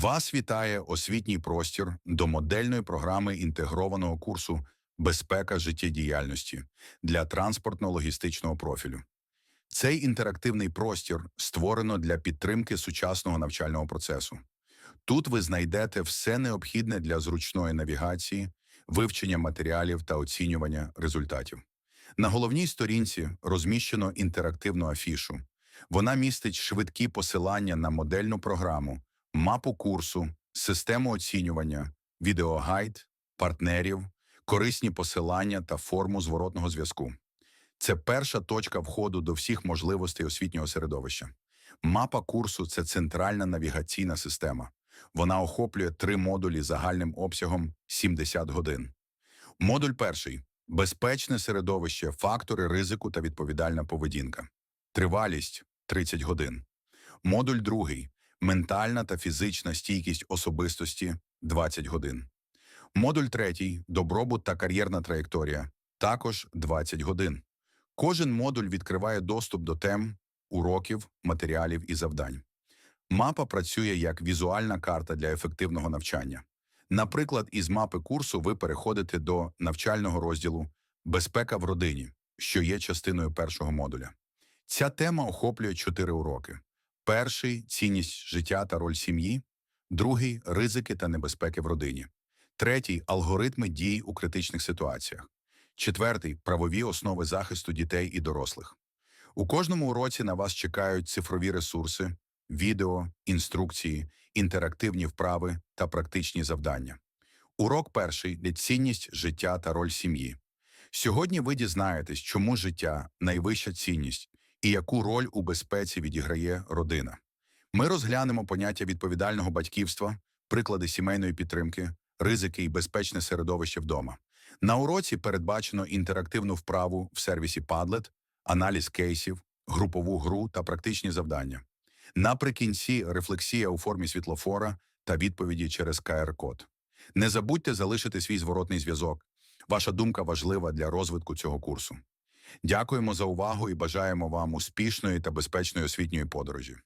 Вас вітає освітній простір до модельної програми інтегрованого курсу Безпека життєдіяльності для транспортно-логістичного профілю. Цей інтерактивний простір створено для підтримки сучасного навчального процесу. Тут ви знайдете все необхідне для зручної навігації, вивчення матеріалів та оцінювання результатів. На головній сторінці розміщено інтерактивну афішу. Вона містить швидкі посилання на модельну програму, мапу курсу, систему оцінювання, відеогайд, партнерів, корисні посилання та форму зворотного зв'язку. Це перша точка входу до всіх можливостей освітнього середовища. Мапа курсу це центральна навігаційна система. Вона охоплює три модулі загальним обсягом 70 годин. Модуль перший безпечне середовище, фактори ризику та відповідальна поведінка. Тривалість 30 годин. Модуль другий ментальна та фізична стійкість особистості 20 годин. Модуль третій добробут та кар'єрна траєкторія також 20 годин. Кожен модуль відкриває доступ до тем, уроків, матеріалів і завдань. Мапа працює як візуальна карта для ефективного навчання. Наприклад, із мапи курсу ви переходите до навчального розділу Безпека в родині, що є частиною першого модуля. Ця тема охоплює чотири уроки: перший цінність життя та роль сім'ї, другий ризики та небезпеки в родині, третій алгоритми дій у критичних ситуаціях, четвертий правові основи захисту дітей і дорослих. У кожному уроці на вас чекають цифрові ресурси, відео, інструкції, інтерактивні вправи та практичні завдання. Урок перший цінність життя та роль сім'ї. Сьогодні ви дізнаєтесь, чому життя найвища цінність і яку роль у безпеці відіграє родина. Ми розглянемо поняття відповідального батьківства, приклади сімейної підтримки, ризики і безпечне середовище вдома. На уроці передбачено інтерактивну вправу в сервісі Padlet, аналіз кейсів, групову гру та практичні завдання. Наприкінці рефлексія у формі світлофора та відповіді через КР-код. Не забудьте залишити свій зворотний зв'язок. Ваша думка важлива для розвитку цього курсу. Дякуємо за увагу і бажаємо вам успішної та безпечної освітньої подорожі.